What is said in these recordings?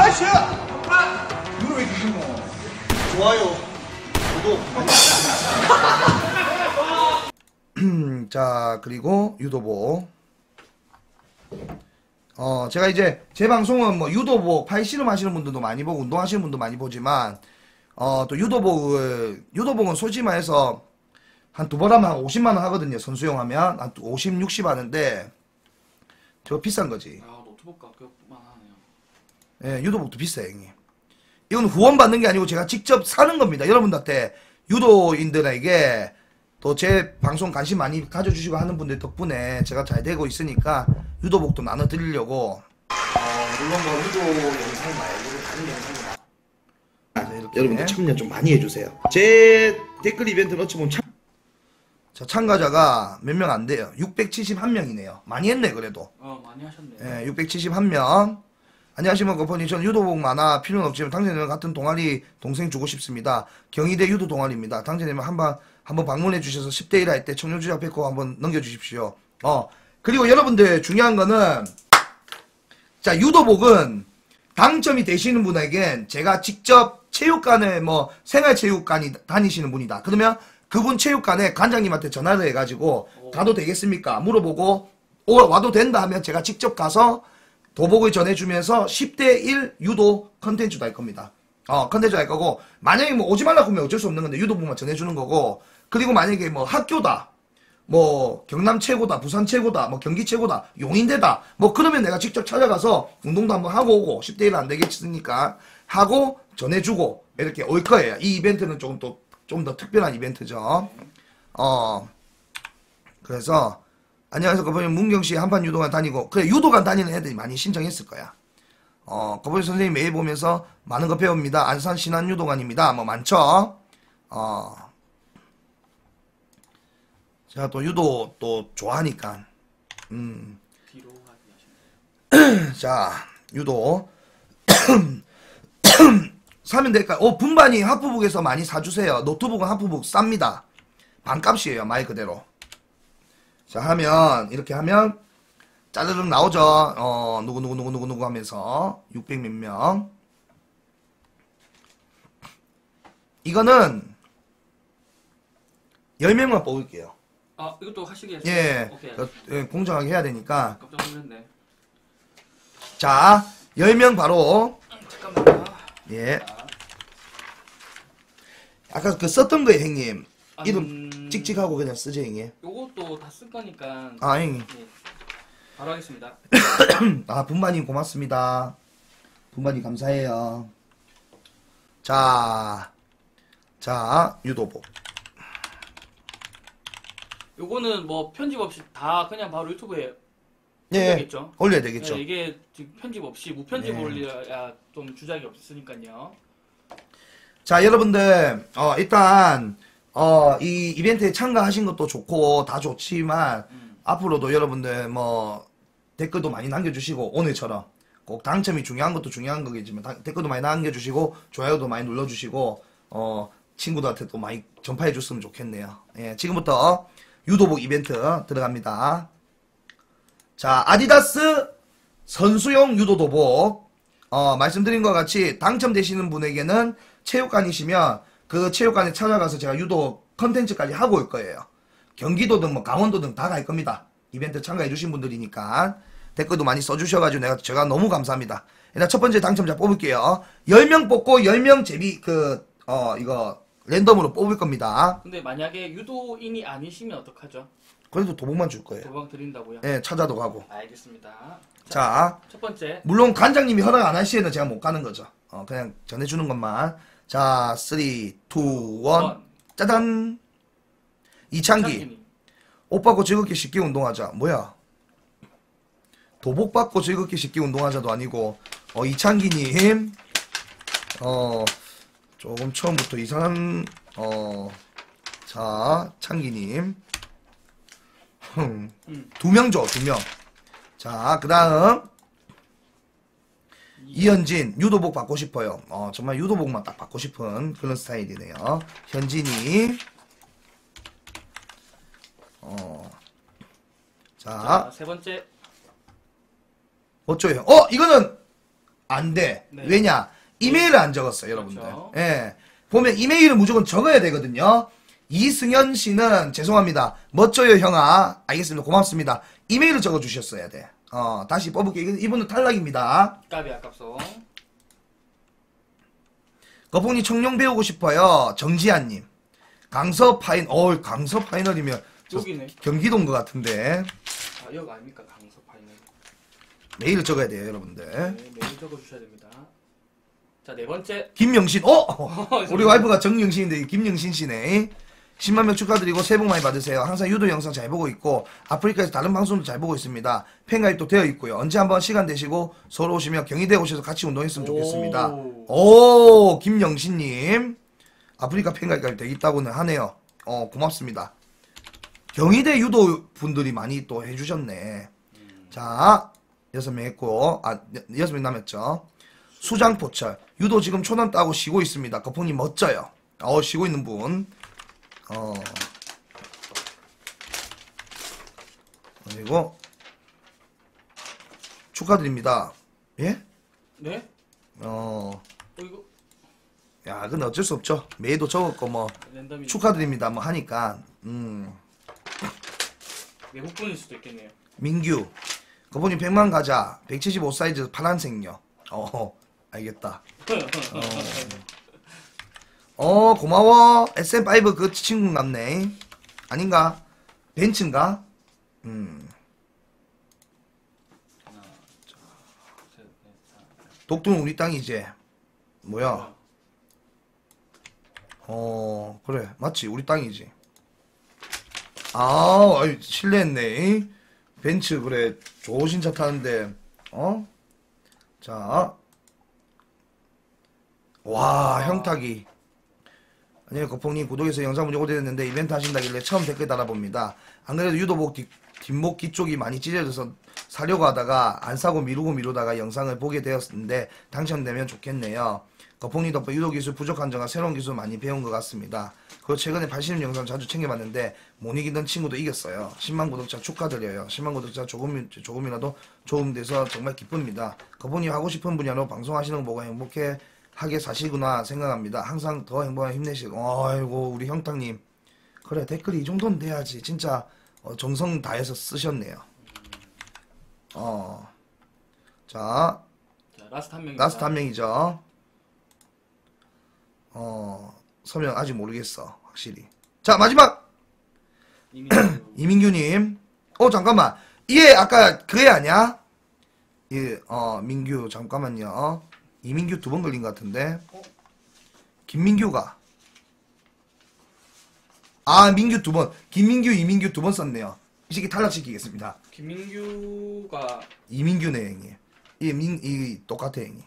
나이스! 이거 왜 이렇게 뭐? 좋아요. 구독. 음, 자 그리고 유도복 어 제가 이제 제 방송은 뭐 유도복 팔씨름 하시는 분들도 많이 보고 운동하시는 분도 많이 보지만 어 또 유도복을 유도복은 솔직히 말해서 한 두 번 하면 한 50만 원 하거든요 선수용 하면 한 50, 60 하는데 저 비싼 거지 아 노트북 가격만. 예, 유도복도 비싸요, 형님. 이건 후원 받는 게 아니고 제가 직접 사는 겁니다. 여러분들한테 유도인들에게 또 제 방송 관심 많이 가져주시고 하는 분들 덕분에 제가 잘 되고 있으니까 유도복도 나눠드리려고 어, 물론 뭐 유도 영상 말고 다른 영상도 나- 자, 이렇게. 여러분들 참여 좀 많이 해주세요. 제 댓글 이벤트는 어찌 보면 참... 자, 참가자가 몇 명 안 돼요. 671명이네요. 많이 했네, 그래도. 어 많이 하셨네요. 예, 671명. 안녕하십니까, 거퍼니. 저는 유도복 많아 필요는 없지만 당신님 같은 동아리 동생 주고 싶습니다. 경희대 유도 동아리입니다. 당신님 한번 한번 방문해 주셔서 10대 1 할 때 청룡주자 백호 한번 넘겨 주십시오. 어. 그리고 여러분들 중요한 거는 자, 유도복은 당첨이 되시는 분에겐 제가 직접 체육관에 뭐 생활체육관이 다니시는 분이다. 그러면 그분 체육관에 관장님한테 전화를 해가지고 가도 되겠습니까? 물어보고 오, 와도 된다 하면 제가 직접 가서 도복을 전해주면서 10대 1 유도 컨텐츠도 할 겁니다. 어, 컨텐츠 할 거고, 만약에 뭐 오지 말라고 하면 어쩔 수 없는 건데 유도복만 전해주는 거고, 그리고 만약에 뭐 학교다, 뭐 경남 최고다, 부산 최고다, 뭐 경기 최고다, 용인대다, 뭐 그러면 내가 직접 찾아가서 운동도 한번 하고 오고 10대 1 안 되겠으니까 하고 전해주고 이렇게 올 거예요. 이 이벤트는 조금 또 좀 더 특별한 이벤트죠. 어 그래서 안녕하세요. 거버님 문경 씨 한판 유도관 다니고 그래 유도관 다니는 애들이 많이 신청했을 거야. 어 거버님 선생님 매일 보면서 많은 거 배웁니다. 안산 신안 유도관입니다. 뭐 많죠. 어 제가 또 유도 또 좋아하니까. 음, 뒤로. 자, 유도. 사면 될까요? 어, 분반이 하프북에서 많이 사주세요. 노트북은 하프북 쌉니다. 반값이에요, 말 그대로. 자, 하면, 이렇게 하면, 짜르륵 나오죠. 어, 누구 누구 누구 누구 누구 하면서, 600 몇 명. 이거는, 10명만 뽑을게요. 아 이것도 하시겠어요? 예, 예, 공정하게 해야 되니까. 깜짝 놀랐네. 자, 10명 바로, 잠깐만요. 예. 아까 그 썼던 거예요, 형님. 아, 이름 음, 찍찍하고 그냥 쓰죠, 형님. 요것도 다 쓸 거니까. 아, 형님. 예. 바로 하겠습니다. 아, 분반님 고맙습니다. 분반님 감사해요. 자, 자, 유도복. 요거는 뭐 편집 없이 다 그냥 바로 유튜브에 예, 올려야겠죠? 올려야 되겠죠. 네, 이게 지금 편집 없이 무편집 네. 올려야 좀 주작이 없으니까요. 자, 여러분들, 어, 일단, 어, 이 이벤트에 참가하신 것도 좋고, 다 좋지만, 음. 앞으로도 여러분들, 뭐, 댓글도 많이 남겨주시고, 오늘처럼. 꼭 당첨이 중요한 것도 중요한 거겠지만, 다- 댓글도 많이 남겨주시고, 좋아요도 많이 눌러주시고, 어, 친구들한테도 많이 전파해 줬으면 좋겠네요. 예, 지금부터 유도복 이벤트 들어갑니다. 자, 아디다스 선수용 유도도복. 어, 말씀드린 것 같이 당첨되시는 분에게는 체육관이시면 그 체육관에 찾아가서 제가 유도 컨텐츠까지 하고 올 거예요. 경기도든 뭐 강원도든 다갈 겁니다. 이벤트 참가해 주신 분들이니까. 댓글도 많이 써주셔가지고 내가, 제가 너무 감사합니다. 일단 첫 번째 당첨자 뽑을게요. 10명 뽑고 10명 제비, 그, 어, 이거 랜덤으로 뽑을 겁니다. 근데 만약에 유도인이 아니시면 어떡하죠? 그래도 도복만 줄 거예요. 도방 드린다고요? 예, 찾아도 가고. 알겠습니다. 자, 첫 번째 물론 관장님이 허락 안할 시에는 제가 못 가는 거죠. 어, 그냥 전해주는 것만. 자, 3, 2, 1. 원. 짜잔. 이창기. 창기님. 옷 받고 즐겁게 쉽게 운동하자. 뭐야? 도복 받고 즐겁게 쉽게 운동하자도 아니고, 어, 이창기님. 어, 조금 처음부터 이상한, 어, 자, 창기님. 흠. 음. 두명 줘, 두 명. 자, 그 다음. 이현진, 유도복 받고 싶어요. 어, 정말 유도복만 딱 받고 싶은 그런 스타일이네요. 현진이. 어. 자, 자, 세 번째 어쩌요? 어, 이거는 안 돼. 네. 왜냐? 이메일을 안 적었어요, 여러분들. 그렇죠. 예. 보면 이메일을 무조건 적어야 되거든요. 이승현 씨는 죄송합니다. 멋져요, 형아. 알겠습니다. 고맙습니다. 이메일을 적어 주셨어야 돼. 어, 다시 뽑을게. 이건- 이분은 탈락입니다. 까비 아깝소. 거북이 청룡 배우고 싶어요. 정지한님. 강서 파인, 어, 강서 파이널이면 저 여기네. 경기도인 것 같은데. 아, 여기 아닙니까? 강서 파이널. 메일을 적어야 돼요, 여러분들. 네, 메일 적어주셔야 됩니다. 자, 네 번째. 김영신, 어! 우리 와이프가 정영신인데 김영신 씨네. 10만 명 축하드리고 새해 복 많이 받으세요. 항상 유도 영상 잘 보고 있고 아프리카에서 다른 방송도 잘 보고 있습니다. 팬가입도 되어 있고요. 언제 한번 시간 되시고 서울 오시면 경희대 오셔서 같이 운동했으면 좋겠습니다. 오. 오, 김영신님. 아프리카 팬가입까지 되어 있다고는 하네요. 어, 고맙습니다. 경희대 유도 분들이 많이 또 해주셨네. 자, 여섯 명 했고, 아, 여- 여섯 명 남았죠. 수장포철. 유도 지금 초단 따고 쉬고 있습니다. 거풍님 멋져요. 어, 쉬고 있는 분. 어. 그리고, 축하드립니다. 예? 네? 어, 어, 이거 야, 근데 어쩔 수 없죠. 메이도 적었고, 뭐, 랜덤이 축하드립니다. 뭐 하니까, 음. 외국 분일 수도 있겠네요. 민규. 거분이 100만 가자. 175 사이즈 파란색요. 어, 알겠다. 어, 고마워. SM5 그 친구 같네. 아닌가? 벤츠인가? 음. 독도는 우리 땅이지. 뭐야? 어, 그래. 맞지. 우리 땅이지. 아, 아이, 실례했네. 벤츠, 그래. 좋으신 차 타는데, 어? 자. 와, 형타기. 안녕히 거펑님 구독해서 영상 문제 오대됐는데 이벤트 하신다길래 처음 댓글 달아봅니다. 안 그래도 유도복 뒷, 뒷목 뒤쪽이 많이 찢어져서 사려고 하다가 안 사고 미루고 미루다가 영상을 보게 되었는데 당첨되면 좋겠네요. 거펑님 덕분에 유도 기술 부족한 점과 새로운 기술 많이 배운 것 같습니다. 그리고 최근에 발신 영상 자주 챙겨봤는데 못 이기던 친구도 이겼어요. 10만 구독자 축하드려요. 10만 구독자 조금, 조금이라도 도움돼서 정말 기쁩니다. 거펑님 하고 싶은 분야로 방송하시는 거 보고 행복해 하게 사시구나 생각합니다. 항상 더 행복하게 힘내시고 아이고 우리 형탁님 그래 댓글이 이 정도는 돼야지 진짜 어, 정성 다해서 쓰셨네요. 어. 자, 자, 라스트 한 명입니다. 라스트 한 명이죠. 어, 서명 아직 모르겠어. 확실히. 자, 마지막 이미 이민규 님. 어, 잠깐만. 얘 아까 그 애 아니야? 예, 어, 민규, 잠깐만요. 어? 이민규 두 번 걸린 것 같은데. 김민규가. 아, 민규 두 번. 김민규, 이민규 두 번 썼네요. 이 새끼 탈락시키겠습니다. 김민규가 이민규네, 형님. 이 민, 이 똑같아, 형님.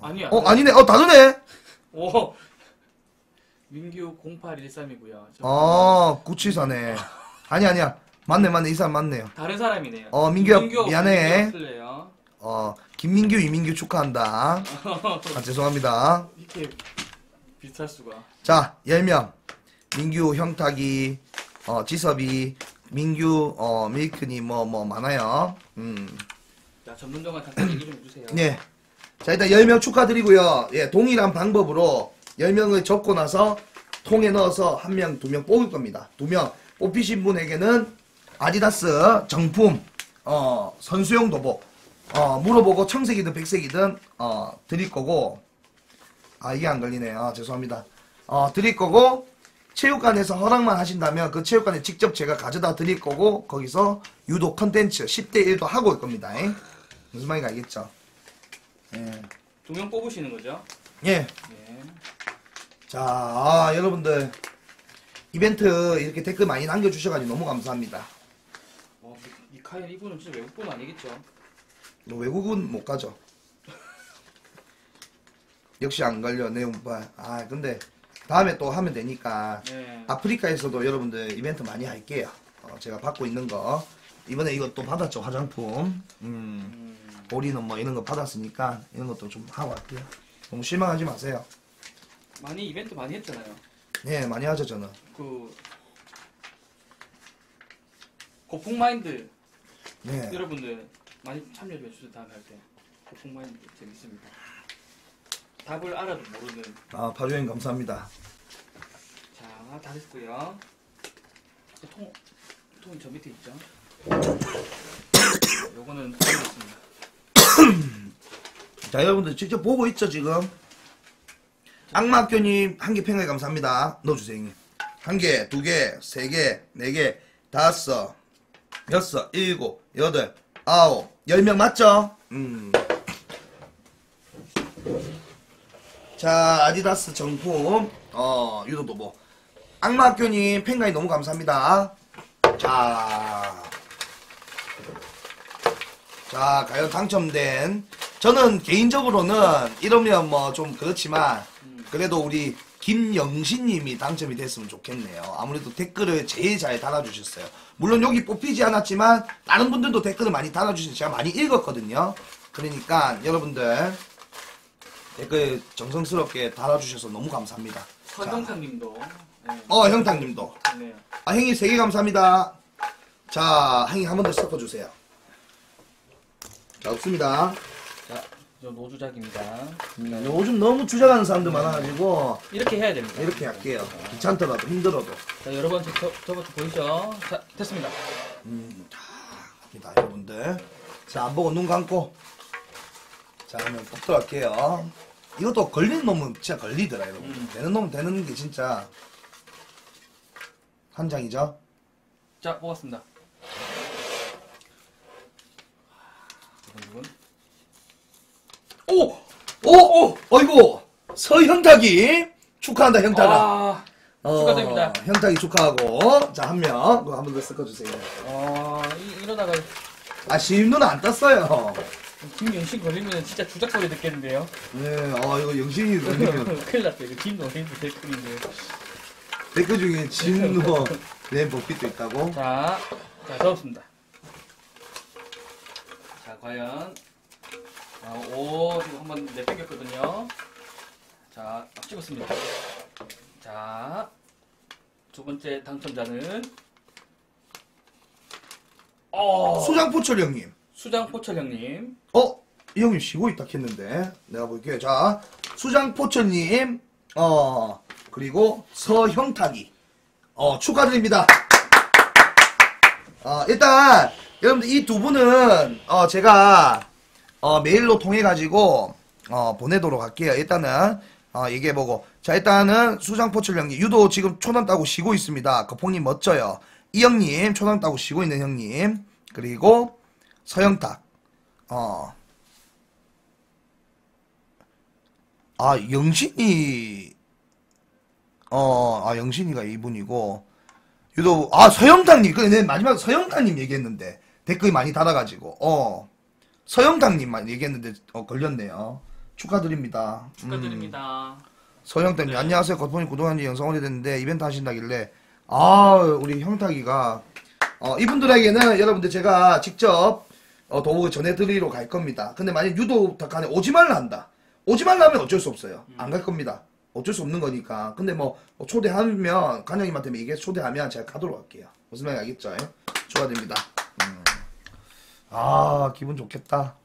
아니야. 어, 아니네. 어, 다르네. 오. 민규 0813이고요. 어, 구치사네. 아니, 아니야. 맞네, 맞네. 이 사람 맞네요. 다른 사람이네요. 어, 민규야, 민규하고 미안해. 어, 김민규, 이민규 축하한다. 아, 죄송합니다. 이렇게 비슷할 수가. 자, 10명. 민규, 형탁이, 어, 지섭이, 민규, 어, 밀크니, 뭐, 뭐, 많아요. 음. 자, 전문정한 잠깐 얘기 좀 해주세요. 예. 자, 일단 10명 축하드리고요. 예, 동일한 방법으로 10명을 적고 나서 통에 넣어서 한 명, 두 명 뽑을 겁니다. 두 명 뽑히신 분에게는 아디다스 정품, 어, 선수용 도복, 어, 물어보고 청색이든 백색이든, 어, 드릴 거고, 아, 이게 안 걸리네요. 아, 죄송합니다. 어, 드릴 거고, 체육관에서 허락만 하신다면 그 체육관에 직접 제가 가져다 드릴 거고, 거기서 유도 컨텐츠 10대 1도 하고 올 겁니다. 잉? 무슨 말인지 알겠죠? 예. 두명 뽑으시는 거죠? 예. 네. 자, 아, 여러분들. 이벤트 이렇게 댓글 많이 남겨주셔가지고 너무 감사합니다. 와, 미- 미카엘 이분은 진짜 외국분 아니겠죠? 뭐 외국은 못 가죠. 역시 안 걸려, 내 운빨. 아, 근데 다음에 또 하면 되니까. 네. 아프리카에서도 여러분들 이벤트 많이 할게요. 어, 제가 받고 있는 거. 이번에 또 받았죠, 화장품. 음, 음, 우리는 뭐 이런 거 받았으니까 이런 것도 좀 하고 할게요. 너무 실망하지 마세요. 많이 이벤트 많이 했잖아요. 예, 많이 하죠, 저는. 그 고풍 마인드 네. 여러분들 많이 참여해 주세요 다음에 할 때. 정말 재밌습니다. 답을 알아도 모르는. 아 파주행 감사합니다. 자, 다 됐고요. 이제 통, 통이 저 밑에 있죠. 요거는 알겠습니다. 자 여러분들 직접 보고 있죠 지금 악마학교님 한개 팽가에 감사합니다 넣어주세요 형님 한 개, 두 개, 세 개, 네 개, 다섯, 여섯, 일곱, 여덟, 아홉, 열 명 맞죠? 음. 자 아디다스 정품. 어 유도도보 악마학교님 팽가에 너무 감사합니다. 자. 자, 과연 당첨된. 저는 개인적으로는 이러면 뭐 좀 그렇지만 그래도 우리 김영신님이 당첨이 됐으면 좋겠네요. 아무래도 댓글을 제일 잘 달아주셨어요. 물론 여기 뽑히지 않았지만 다른 분들도 댓글을 많이 달아주셔서 제가 많이 읽었거든요. 그러니까 여러분들 댓글 정성스럽게 달아주셔서 너무 감사합니다. 자, 서정상님도. 네. 어 형탕님도 좋네요. 아 형님 세개 감사합니다. 자 형님 한 번 더 섞어주세요. 자 없습니다. 자, 저 노주작입니다. 음, 요즘 너무 주장하는 사람들 많아가지고 이렇게 해야 됩니다. 이렇게 할게요. 귀찮더라도 힘들어도. 자, 여러 번째 저, 저거 보이죠? 자, 됐습니다. 음, 자, 갑니다 여러분들. 자, 안 보고 눈 감고. 자, 그러면 뽑도록 할게요. 이것도 걸리는 놈은 진짜 걸리더라, 여러분. 음. 되는 놈은 되는 게 진짜 한 장이죠. 자, 뽑았습니다. 두근두근. 오! 오! 오! 어이구! 서형탁이 축하한다, 형탁아. 아, 어, 축하드립니다. 형탁이 축하하고. 자, 한 명. 한번 더 섞어주세요. 아, 이, 이러다가 아, 시임누는 안 땄어요. 김영신 걸리면 진짜 주작 소리 듣겠는데요? 네, 아, 이거 영신이 걸리면 큰일 났어요. 이거 김노인도 댓글인데. 댓글 중에 진누 낸 복빛도 있다고. 자, 자, 적었습니다. 자, 과연. 아, 오, 지금 한번 내뺏겼거든요. 자, 딱 찍었습니다. 자, 두 번째 당첨자는. 어, 수장포철 형님. 수장 포철 형님. 어? 이 형님 쉬고 있다 했는데. 내가 볼게요. 자, 수장포철님. 어, 그리고 서형탁이. 어, 축하드립니다. 어, 일단, 여러분들 이 두 분은, 어, 제가, 어, 메일로 통해 가지고, 어, 보내도록 할게요. 일단은, 어, 얘기해보고. 자, 일단은 수장포철 형님. 유도 지금 초단 따고 쉬고 있습니다. 거폭님 멋져요. 이 형님, 초단 따고 쉬고 있는 형님. 그리고, 서영탁. 어. 아, 영신이, 어, 아, 영신이가 이분이고, 유도, 아, 서영탁님, 그, 내 마지막 서영탁님 얘기했는데, 댓글이 많이 달아가지고, 어. 서영탁님만 얘기했는데, 어, 걸렸네요. 축하드립니다. 음. 축하드립니다. 서영탁님, 네. 안녕하세요. 겉보니 구독한 지 영상 오래됐는데, 이벤트 하신다길래, 아, 우리 형탁이가, 어, 이분들에게는 여러분들 제가 직접, 어, 도움을 전해드리러 갈 겁니다. 근데 만약 유도 덕간에 오지 말라 한다. 오지 말라 하면 어쩔 수 없어요. 안 갈 겁니다. 어쩔 수 없는 거니까. 근데 뭐, 어, 초대하면, 관장님한테 얘기해서 초대하면 제가 가도록 할게요. 무슨 말인지 알겠죠? 축하드립니다. 음. 아, 기분 좋겠다.